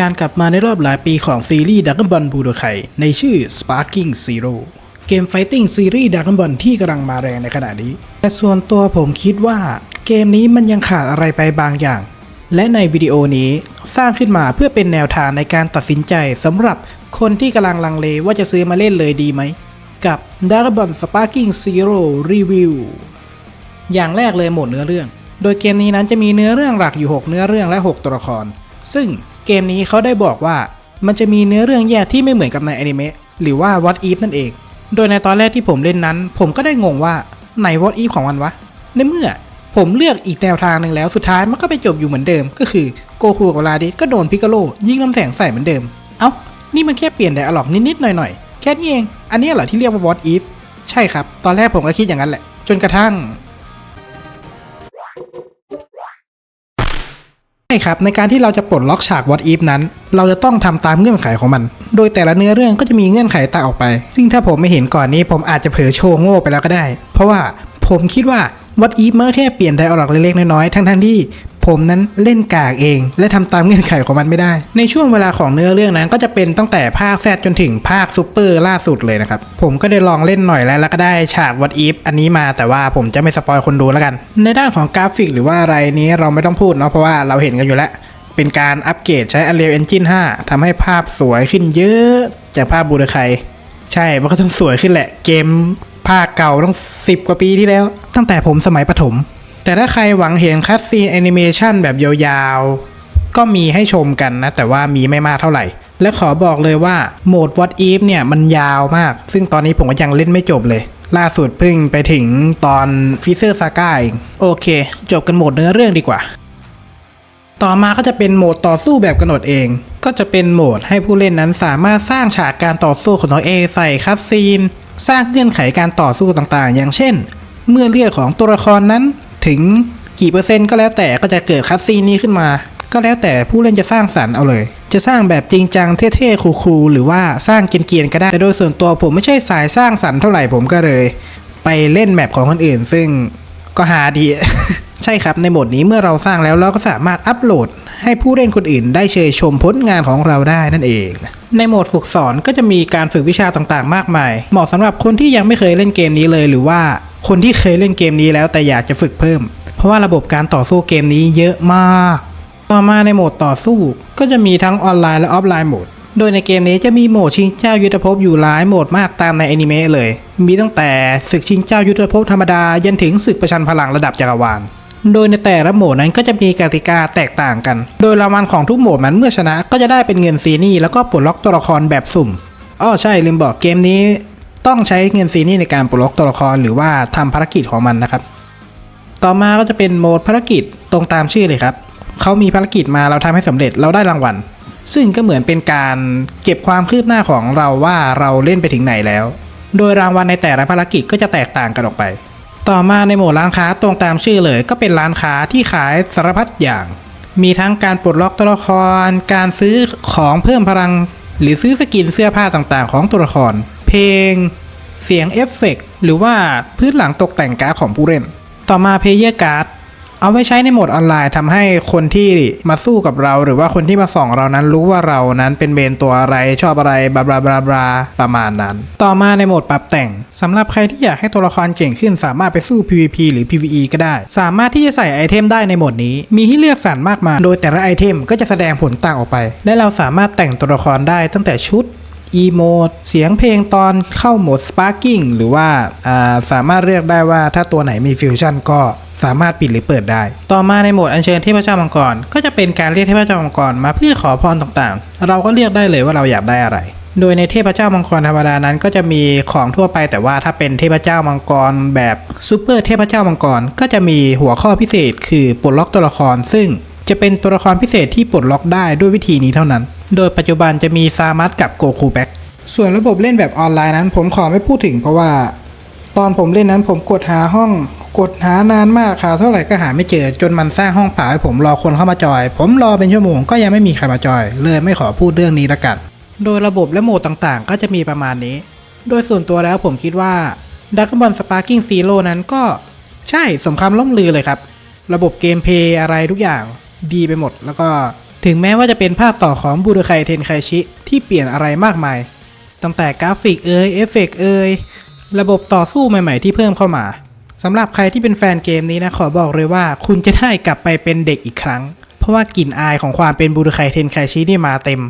การกลับมาในรอบหลายปีของซีรีส์ดักบอลบูโดไคในชื่อ Sparking Zero เกมไฟติ้งซีรีส์ดักบอลที่กำลังมาแรงในขณะนี้ แต่ส่วนตัวผมคิดว่าเกมนี้มันยังขาดอะไรไปบางอย่าง และในวิดีโอนี้สร้างขึ้นมาเพื่อเป็นแนวทางในการตัดสินใจสำหรับคนที่กำลังลังเลว่าจะซื้อมาเล่นเลยดีไหม กับ d a r b o n Sparking Zero Review อย่างแรกเลยหมดเนื้อเรื่อง โดยเกมนี้นั้นจะมีเนื้อเรื่องหลักอยู่ 6 เนื้อเรื่องและ 6 ตัวละคร ซึ่ง เกมนี้เขาได้บอกว่ามันจะมีเนื้อเรื่องแยกที่ไม่เหมือนกับในอนิเมะหรือว่า What If นั่นเอง โดยในตอนแรกที่ผมเล่นนั้น ผมก็ได้งงว่าไหน What If ของมันวะ ในเมื่อผมเลือกอีกแนวทางหนึ่งแล้วสุดท้ายมันก็ไปจบอยู่เหมือนเดิม ก็คือโกคูกับลาดิสก็โดนพิกาโลยิงลำแสงใส่เหมือนเดิม เอ้า นี่มันแค่เปลี่ยนไดอะล็อกนิดๆหน่อยๆ แค่นี้เอง อันนี้เหรอที่เรียกว่า What If ใช่ครับ ตอนแรกผมก็คิดอย่างนั้นแหละ จนกระทั่ง ครับ ในการที่เราจะปลดล็อกฉาก What If นั้น เราจะต้องทำตามเงื่อนไขของมัน โดยแต่ละเนื้อเรื่องก็จะมีเงื่อนไขต่างออกไป ซึ่งถ้าผมไม่เห็นก่อนนี้ผมอาจจะเผลอโชว์โง่ไปแล้วก็ได้ เพราะว่าผมคิดว่า What If เมื่อแค่เปลี่ยนไดอะล็อกเล็กๆน้อยๆทั้งๆที่ ผมนั้นเล่นกากเอง และทำตามเงื่อนไขของมันไม่ได้ ในช่วงเวลาของเนื้อเรื่องนั้นก็จะเป็นตั้งแต่ภาคแซดจนถึงภาคซูเปอร์ล่าสุดเลยนะครับ ผมก็ได้ลองเล่นหน่อยแล้วแล้วก็ได้ฉาก What If อันนี้มาแต่ว่าผมจะไม่สปอยคนดูแล้วกัน ในด้านของกราฟิกหรือว่าอะไรนี้เราไม่ต้องพูดเนาะเพราะว่าเราเห็นกันอยู่แล้วเป็นการอัปเกรดใช้ Unreal Engine 5ทำให้ภาพสวยขึ้นเยอะจากภาพบูรไคใช่ มันก็ต้องสวยขึ้นแหละ เกมภาคเก่าต้อง 10 กว่าปีที่แล้ว ตั้งแต่ผมสมัยประถม แต่ถ้าใครหวังเห็นคัสซีนแอนิเมชันแบบยาวๆ ก็มีให้ชมกันนะ แต่ว่ามีไม่มากเท่าไหร่ และขอบอกเลยว่าโหมด What If เนี่ยมันยาวมาก ซึ่งตอนนี้ผมก็ยังเล่นไม่จบเลย ล่าสุดเพิ่งไปถึงตอนฟิเซอร์ซาก้าเองโอเค จบกันหมดเนื้อเรื่องดีกว่า ต่อมาก็จะเป็นโหมดต่อสู้แบบกำหนดเอง ก็จะเป็นโหมดให้ผู้เล่นนั้นสามารถสร้างฉากการต่อสู้ของตัวเองใส่คัสซีนสร้างเงื่อนไขการต่อสู้ต่างๆ อย่างเช่น เมื่อเลือดของตัวละครนั้น ถึงกี่เปอร์เซ็นต์ก็แล้วแต่ก็จะเกิดคัสซีนนี้ขึ้นมา ก็แล้วแต่ผู้เล่นจะสร้างสรรค์เอาเลย จะสร้างแบบจริงจังเท่ๆคูลๆหรือว่าสร้างเกียนๆก็ได้แต่โดยส่วนตัวผมไม่ใช่สายสร้างสรรค์เท่าไหร่ผมก็เลย ไปเล่นแมปของคนอื่น ซึ่งก็หาดีใช่ครับในโหมดนี้เมื่อเราสร้างแล้วเราก็สามารถอัปโหลด ให้ผู้เล่นคนอื่น ได้เชยชมผลงานของเราได้นั่นเอง ในโหมดฝึกสอนก็จะมีการฝึกวิชาต่างๆ มากมาย เหมาะสำหรับคนที่ยังไม่เคยเล่นเกมนี้เลย หรือว่า คนที่เคยเล่นเกมนี้แล้วแต่อยากจะฝึกเพิ่ม เพราะว่าระบบการต่อสู้เกมนี้เยอะมาก ต่อมาในโหมดต่อสู้ก็จะมีทั้งออนไลน์และออฟไลน์โหมด โดยในเกมนี้จะมีโหมดชิงเจ้ายุทธภพอยู่หลายโหมดมากตามในอนิเมะเลย มีตั้งแต่ศึกชิงเจ้ายุทธภพธรรมดายันถึงศึกประชันพลังระดับจักรวาล โดยในแต่ละโหมดนั้นก็จะมีกติกาแตกต่างกัน โดยรางวัลของทุกโหมดนั้นเมื่อชนะก็จะได้เป็นเงินซีนี่แล้วก็ปลดล็อกตัวละครแบบสุ่มอ้อใช่ลืมบอกเกมนี้ ต้องใช้เงินซีนี่ในการปลดล็อกตัวละครหรือว่าทำภารกิจของมันนะครับ ต่อมาก็จะเป็นโหมดภารกิจตรงตามชื่อเลยครับเขามีภารกิจมาเราทำให้สำเร็จเราได้รางวัล ซึ่งก็เหมือนเป็นการเก็บความคืบหน้าของเราว่าเราเล่นไปถึงไหนแล้ว โดยรางวัลในแต่ละภารกิจก็จะแตกต่างกันออกไป ต่อมาในโหมดร้านค้าตรงตามชื่อเลย ก็เป็นร้านค้าที่ขายสารพัดอย่าง มีทั้งการปลดล็อกตัวละคร การซื้อของเพิ่มพลัง หรือซื้อสกินเสื้อผ้าต่างๆ ของตัวละคร เพลง เสียงเอฟเฟกต์หรือว่าพื้นหลังตกแต่งการ์ดของผู้เล่น ต่อมาเพย์เยอร์การ์ดเอาไว้ใช้ในโหมดออนไลน์ทำให้คนที่มาสู้กับเรา หรือว่าคนที่มาส่องเรานั้นรู้ว่าเรานั้นเป็นเมนตัวอะไรชอบอะไรบลาบลาบลาบลาประมาณนั้น ต่อมาในโหมดปรับแต่งสำหรับใครที่อยากให้ตัวละครเก่งขึ้นสามารถไปสู้ PVP หรือ PVE ก็ได้ สามารถที่จะใส่ไอเทมได้ในโหมดนี้ มีให้เลือกสรรมากมายโดยแต่ละไอเทมก็จะแสดงผลต่างออกไป และเราสามารถแต่งตัวละครได้ตั้งแต่ชุด อีโมดเสียงเพลงตอนเข้าโหมด Sparking หรือว่าอ่าสามารถเรียกได้ว่าถ้าตัวไหนมีฟิวชั่นก็สามารถปิดหรือเปิดได้ ต่อมาในโหมดอัญเชิญเทพเจ้ามังกร ก็จะเป็นการเรียกเทพเจ้ามังกรมาเพื่อขอพรต่างๆ เราก็เรียกได้เลยว่าเราอยากได้อะไร โดยในเทพเจ้ามังกรธรรมดานั้น ก็จะมีของทั่วไปแต่ว่าถ้าเป็นเทพเจ้ามังกรแบบซูเปอร์เทพเจ้ามังกร ก็จะมีหัวข้อพิเศษ คือปลดล็อกตัวละคร ซึ่งจะเป็นตัวละครพิเศษที่ปลดล็อกได้ด้วยวิธีนี้เท่านั้น โดยปัจจุบันจะมีซามัสกับโกคูแบ็กส่วนระบบเล่นแบบออนไลน์นั้น ผมขอไม่พูดถึงเพราะว่า ตอนผมเล่นนั้นผมกดหาห้องกดหานานมากหาเท่าไหร่ก็หาไม่เจอ จนมันสร้างห้องเปล่าให้ผมรอคนเข้ามาจอย ผมรอเป็นชั่วโมงก็ยังไม่มีใครมาจอย เลยไม่ขอพูดเรื่องนี้ละกัน โดยระบบและโหมดต่างๆ ก็จะมีประมาณนี้ โดยส่วนตัวแล้วผมคิดว่าดักบอลสปาร์กิ้งซีโร่นั้นก็ใช่สมคำล่ำลือเลยครับ ระบบเกมเพย์อะไรทุกอย่างดีไปหมดแล้วก็ ถึงแม้ว่าจะเป็นภาคต่อของบูรไคเทนไคชิ ที่เปลี่ยนอะไรมากมาย ตั้งแต่กราฟิกเอยเอฟเฟกต์เอยระบบต่อสู้ใหม่ๆที่เพิ่มเข้ามาสำหรับใครที่เป็นแฟนเกมนี้นะขอบอกเลยว่า คุณจะได้กลับไปเป็นเด็กอีกครั้ง เพราะว่ากลิ่นอายของความเป็นบูรไคเทนไคชินี่มาเต็ม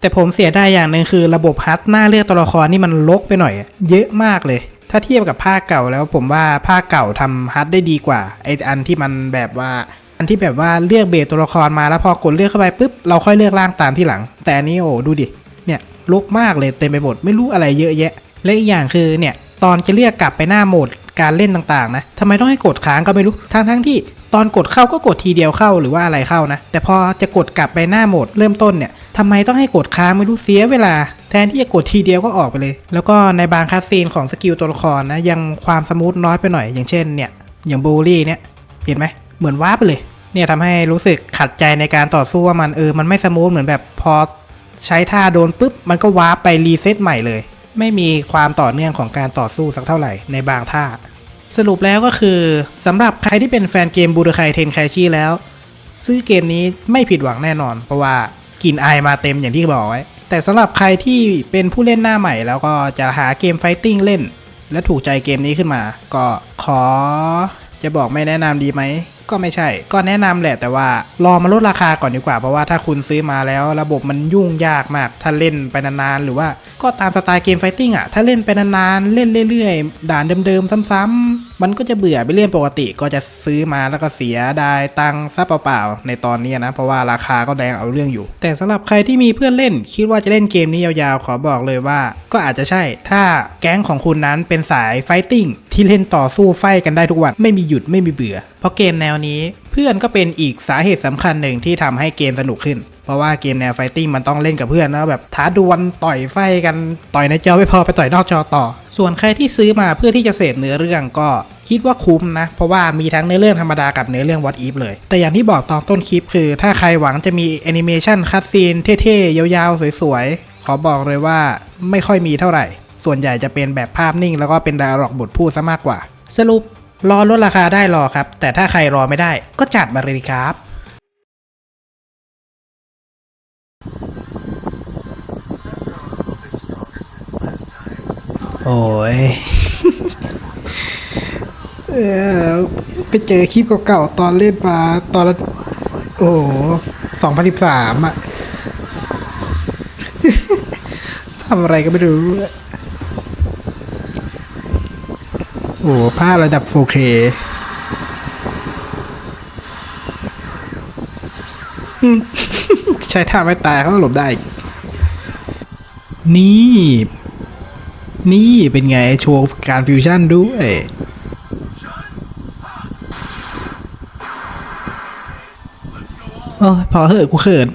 แต่ผมเสียดายอย่างหนึ่งคือระบบฮัตหน้าเลือกตัวละครนี่มันลกไปหน่อย เยอะมากเลย ถ้าเทียบกับภาคเก่าแล้วผมว่าภาคเก่าทำฮัตได้ดีกว่าไออันที่มันแบบว่า อันที่แบบว่าเลือกเบสตัวละครมาแล้วพอกดเลือกเข้าไปปุ๊บเราค่อยเลือกร่างตามที่หลัง แต่อันนี้โอ้ดูดิเนี่ยลกมากเลยเต็มไปหมดไม่รู้อะไรเยอะแยะ และอีกอย่างคือเนี่ยตอนจะเรียกกลับไปหน้าโหมดการเล่นต่างๆนะทำไมต้องให้กดค้างก็ไม่รู้ทั้งทั้งๆที่ตอนกดเข้าก็กดทีเดียวเข้าหรือว่าอะไรเข้านะ แต่พอจะกดกลับไปหน้าโหมดเริ่มต้นเนี่ยทำไมต้องให้กดค้างไม่รู้เสียเวลา แทนที่จะกดทีเดียวก็ออกไปเลย แล้วก็ในบางคัสซีนของสกิลตัวละครนะยังความสมูทน้อยไปหน่อย อย่างเช่นเนี่ยอย่างบูลลี่เนี่ยเห็นไหม เหมือนว้าไปเลย เนี่ยทำให้รู้สึกขัดใจในการต่อสู้ว่ามันเออ มันไม่สมูทเหมือนแบบพอใช้ท่าโดนปุ๊บ มันก็ว้าร์ปไปรีเซ็ตใหม่เลย ไม่มีความต่อเนื่องของการต่อสู้สักเท่าไหร่ในบางท่า สรุปแล้วก็คือสำหรับใครที่เป็นแฟนเกมบูรไคเทนไคชิแล้ว ซื้อเกมนี้ไม่ผิดหวังแน่นอน เพราะว่ากลิ่นอายมาเต็มอย่างที่บอกไว้แต่สำหรับใครที่เป็นผู้เล่นหน้าใหม่ แล้วก็จะหาเกมไฟติ้งเล่น และถูกใจเกมนี้ขึ้นมา ก็ขอจะบอกไม่แนะนำดีไหม ก็ไม่ใช่ ก็แนะนำแหละแต่ว่า รอมาลดราคาก่อนดีกว่า เพราะว่าถ้าคุณซื้อมาแล้ว ระบบมันยุ่งยากมาก ถ้าเล่นไปนานๆ หรือว่าก็ตามสไตล์เกมไฟติ้งอะ ถ้าเล่นไปนานๆ เล่นเรื่อยๆ ด่านเดิมๆ ซ้ำๆ มันก็จะเบื่อไปเรื่องปกติก็จะซื้อมาแล้วก็เสียดายตังค์ซะเปล่าๆในตอนนี้นะ เพราะว่าราคาก็แรงเอาเรื่องอยู่ แต่สำหรับใครที่มีเพื่อนเล่น คิดว่าจะเล่นเกมนี้ยาวๆ ขอบอกเลยว่า ก็อาจจะใช่ ถ้าแก๊งของคุณนั้นเป็นสายไฟติ้งที่เล่นต่อสู้ไฟกันได้ทุกวันไม่มีหยุดไม่มีเบื่อ เพราะเกมแนวนี้เพื่อนก็เป็นอีกสาเหตุสำคัญหนึ่งที่ทำให้เกมสนุกขึ้น เพราะว่าเกมแนวไฟติ้งมันต้องเล่นกับเพื่อนนะแบบท้าดวลต่อยไฟกันต่อยในจอไม่พอไปต่อยนอกจอต่อ ส่วนใครที่ซื้อมาเพื่อที่จะเสพเนื้อเรื่องก็คิดว่าคุ้มนะ เพราะว่ามีทั้งเนื้อเรื่องธรรมดากับเนื้อเรื่อง What If เลย แต่อย่างที่บอกตอนต้นคลิปคือ ถ้าใครหวังจะมีแอนิเมชันคัดซีนเท่ๆ ยาวๆ สวยๆ ขอบอกเลยว่าไม่ค่อยมีเท่าไหร่ ส่วนใหญ่จะเป็นแบบภาพนิ่ง แล้วก็เป็นดาร็อกบทพูดซะมากกว่า สรุปรอลดราคาได้รอครับ แต่ถ้าใครรอไม่ได้ก็จัดมาเลยครับ โอ้ยเออไปเจอคลิปเก่าๆตอนเล่นมาตอนโอ้สองพันสิบสามอะทำอะไรก็ไม่รู้อะโอ้ภาพระดับ 4K ใช้ท่าไม่ตายเขาก็หลบได้ นี่ นี่เป็นไงโชว์การฟิวชั่นด้วยโอ้พอเหอะกูเขิน